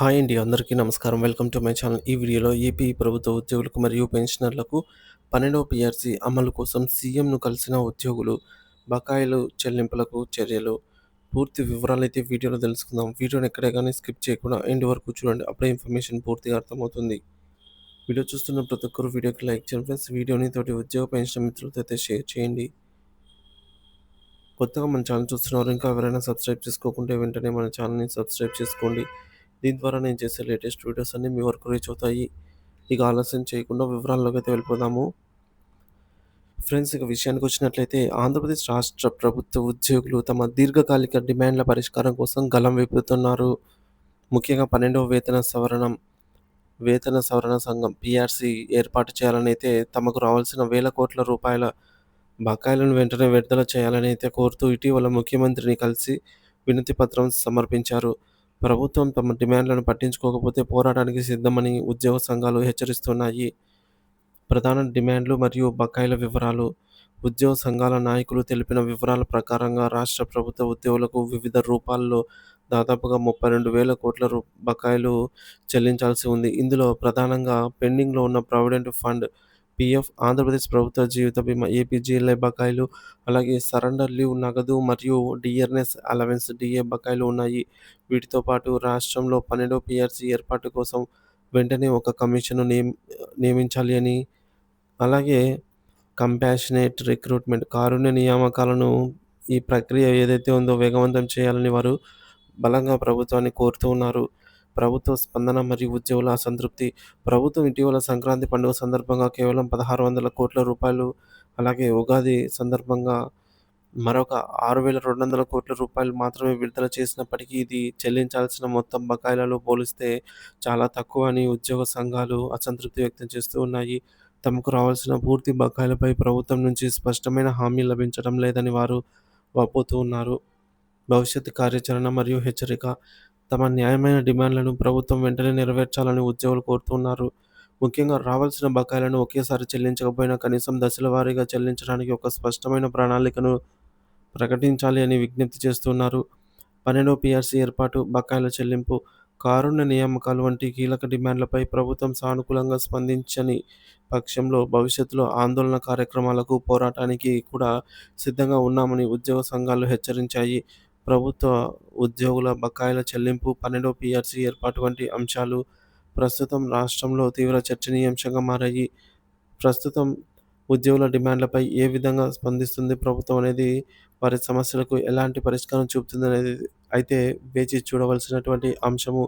Hi అండి అందరికీ నమస్కారం. Welcome to my channel. ఈ వీడియోలో ఏపీ ప్రభుత్వ ఉద్యోగులకు మరియు పెన్షనర్లకు పన్నెండవ పిఆర్సీ అమలు కోసం సీఎంను కలిసిన ఉద్యోగులు బకాయిలు చెల్లింపులకు చర్యలు. పూర్తి వివరాలు అయితే వీడియోలో తెలుసుకుందాం. వీడియోని ఎక్కడే కానీ స్కిప్ చేయకుండా ఎండ్ వరకు చూడండి. అప్పుడే ఇన్ఫర్మేషన్ పూర్తిగా అర్థమవుతుంది. వీడియో చూస్తున్న ప్రతి ఒక్కరు వీడియోకి లైక్ చేయండి ఫ్రెండ్స్. వీడియోని తోటి ఉద్యోగ పెన్షన్ మిత్రులతో అయితే షేర్ చేయండి. కొత్తగా మన ఛానల్ చూస్తున్నారు ఇంకా ఎవరైనా సబ్స్క్రైబ్ చేసుకోకుంటే వెంటనే మన ఛానల్ని సబ్స్క్రైబ్ చేసుకోండి. దీని ద్వారా నేను చేసే లేటెస్ట్ వీడియోస్ అన్నీ మీ వరకు రీచ్ అవుతాయి. ఇక ఆలస్యం చేయకుండా వివరాల్లోకి అయితే వెళ్ళిపోదాము. ఫ్రెండ్స్ ఇక విషయానికి వచ్చినట్లయితే ఆంధ్రప్రదేశ్ రాష్ట్ర ప్రభుత్వ ఉద్యోగులు తమ దీర్ఘకాలిక డిమాండ్ల పరిష్కారం కోసం గలం విప్పుతున్నారు ముఖ్యంగా పన్నెండవ వేతన సవరణం వేతన సవరణ సంఘం పిఆర్సి ఏర్పాటు చేయాలని అయితే తమకు రావాల్సిన వేల కోట్ల రూపాయల బకాయిలను వెంటనే విడుదల చేయాలని అయితే కోరుతూ ఇటీవల ముఖ్యమంత్రిని కలిసి వినతి పత్రం సమర్పించారు. ప్రభుత్వం తమ డిమాండ్లను పట్టించుకోకపోతే పోరాటానికి సిద్ధమని ఉద్యోగ సంఘాలు హెచ్చరిస్తున్నాయి. ప్రధాన డిమాండ్లు మరియు బకాయిల వివరాలు. ఉద్యోగ సంఘాల నాయకులు తెలిపిన వివరాల ప్రకారంగా రాష్ట్ర ప్రభుత్వ ఉద్యోగులకు వివిధ రూపాల్లో దాదాపుగా ముప్పై రెండు వేల కోట్ల రూ బకాయిలు చెల్లించాల్సి ఉంది. ఇందులో ప్రధానంగా పెండింగ్లో ఉన్న ప్రావిడెంట్ ఫండ్ పిఎఫ్ ఆంధ్రప్రదేశ్ ప్రభుత్వ జీవిత బీమా ఏపీజీఎల్ఐ బకాయిలు అలాగే సరెండర్ లీవ్ నగదు మరియు డిఆర్ఎస్ అలవెన్స్ డిఏ బకాయిలు ఉన్నాయి. వీటితో పాటు రాష్ట్రంలో పన్నెండో పిఆర్సీ ఏర్పాటు కోసం వెంటనే ఒక కమిషన్ను నియమించాలి అని అలాగే కంపాషనేట్ రిక్రూట్మెంట్ కారుణ్య నియామకాలను ఈ ప్రక్రియ ఏదైతే ఉందో వేగవంతం చేయాలని వారు బలంగా ప్రభుత్వాన్ని కోరుతూ ఉన్నారు. ప్రభుత్వ స్పందన మరియు ఉద్యోగుల అసంతృప్తి. ప్రభుత్వం ఇటీవల సంక్రాంతి పండుగ సందర్భంగా కేవలం పదహారు వందల కోట్ల రూపాయలు అలాగే ఉగాది సందర్భంగా మరొక ఆరు వేల రెండు వందల కోట్ల రూపాయలు మాత్రమే విడుదల చేసినప్పటికీ ఇది చెల్లించాల్సిన మొత్తం బకాయిలలో పోలిస్తే చాలా తక్కువ అని ఉద్యోగ సంఘాలు అసంతృప్తి వ్యక్తం చేస్తూ ఉన్నాయి. తమకు రావాల్సిన పూర్తి బకాయిలపై ప్రభుత్వం నుంచి స్పష్టమైన హామీ లభించడం లేదని వారు వాపోతూ ఉన్నారు. భవిష్యత్ కార్యాచరణ మరియు హెచ్చరిక తమ న్యాయమైన డిమాండ్లను ప్రభుత్వం వెంటనే నెరవేర్చాలని ఉద్యోగులు కోరుతున్నారు. ముఖ్యంగా రావాల్సిన బకాయిలను ఒకేసారి చెల్లించకపోయినా కనీసం దశల వారీగా చెల్లించడానికి ఒక స్పష్టమైన ప్రణాళికను ప్రకటించాలి అని విజ్ఞప్తి చేస్తున్నారు. పన్నెండో పిఆర్సీ ఏర్పాటు బకాయిల చెల్లింపు కారుణ్య నియామకాలు వంటి కీలక డిమాండ్లపై ప్రభుత్వం సానుకూలంగా స్పందించని పక్షంలో భవిష్యత్తులో ఆందోళన కార్యక్రమాలకు పోరాటానికి కూడా సిద్ధంగా ఉన్నామని ఉద్యోగ సంఘాలు హెచ్చరించాయి. ప్రభుత్వ ఉద్యోగుల బకాయిల చెల్లింపు పన్నెండో పిఆర్సీ ఏర్పాటు వంటి అంశాలు ప్రస్తుతం రాష్ట్రంలో తీవ్ర చర్చనీయాంశంగా మారాయి. ప్రస్తుతం ఉద్యోగుల డిమాండ్లపై ఏ విధంగా స్పందిస్తుంది ప్రభుత్వం అనేది వారి సమస్యలకు ఎలాంటి పరిష్కారం చూపుతుంది అనేది అయితే వేచి చూడవలసినటువంటి అంశము